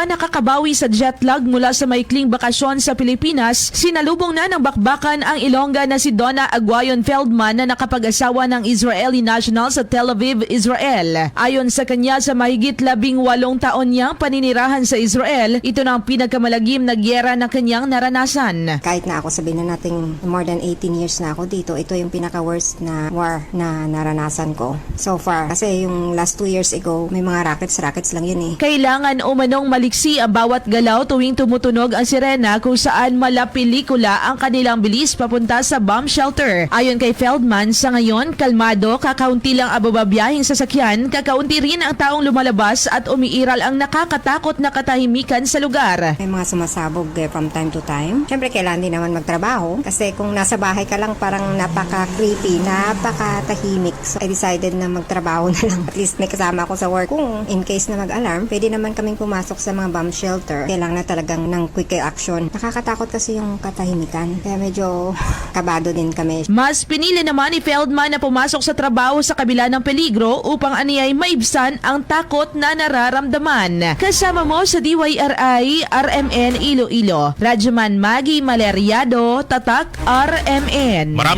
pa nakakabawi sa jet lag mula sa maikling bakasyon sa Pilipinas, sinalubong na ng bakbakan ang Ilongga na si Donna Aguayon Feldman na nakapag-asawa ng Israeli national sa Tel Aviv, Israel. Ayon sa kanya sa mahigit labing walong taon niyang paninirahan sa Israel, ito na ang pinagkamalagim na gyera na kanyang naranasan. Kahit na ako sabihin na nating more than 18 years na ako dito, ito yung pinaka-worst na war na naranasan ko so far. Kasi yung last two years ago, may mga rackets-rackets lang yun eh. Kailangan umanong maliksi ang bawat galaw tuwing tumutunog ang sirena kung saan malapelikula ang kanilang bilis papunta sa bomb shelter. Ayon kay Feldman, sa ngayon, kalmado, kakaunti lang ang bababiyahing sasakyan, kakaunti rin ang taong lumalabas at umiiral ang nakakatakot na katahimikan sa lugar. May mga sumasabog eh, from time to time. Siyempre, kailangan din naman magtrabaho. Kasi kung nasa bahay ka lang, parang napaka-creepy, napaka-tahimik. So, I decided na magtrabaho na lang. At least may kasama ako sa work. Kung in case na mag-alarm, pwede naman kaming pumasok sa mga bomb shelter. Kailangan na talagang ng quick action. Nakakatakot kasi yung katahimikan. Kaya medyo kabado din kami. Mas pinili naman ni Feldman na pumasok sa trabaho sa kabila ng peligro upang aniyay maibsan ang takot na nararamdaman. Kasama mo sa DYRI RMN Iloilo. Radyoman Maggie Maleriado, Tatak RMN. Marami